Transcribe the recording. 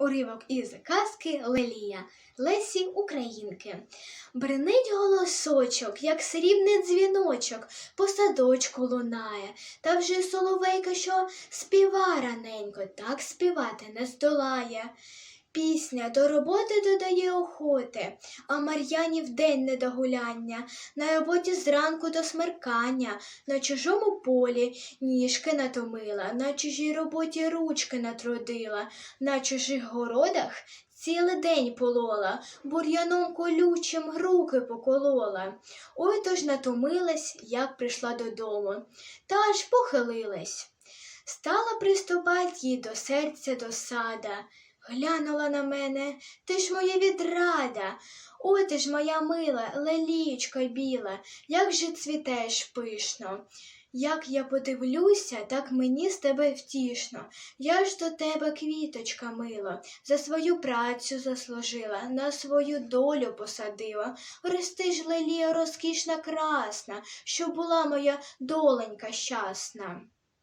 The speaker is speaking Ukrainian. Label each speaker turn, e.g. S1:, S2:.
S1: Уривок із казки Лелія Лесі Українки. Бринить голосочок, як срібний дзвіночок, по садочку лунає, та вже соловейка, що співа раненько, так співати не здолає. Пісня до роботи додає охоти, а Мар'яні вдень не до гуляння, на роботі зранку до смеркання, на чужому полі ніжки натомила, на чужій роботі ручки натрудила, на чужих городах цілий день полола, бур'яном колючим руки поколола. Ой то ж натомилась, як прийшла додому, та аж похилилась. Стала приступать їй до серця досада. Глянула на мене, ти ж моя відрада, ой ти ж моя мила, лелієчка біла, як же цвітеш пишно. Як я подивлюся, так мені з тебе втішно. Я ж до тебе, квіточка мила, за свою працю заслужила, на свою долю посадила. Рости ж лелія розкішна красна, щоб була моя доленька щасна.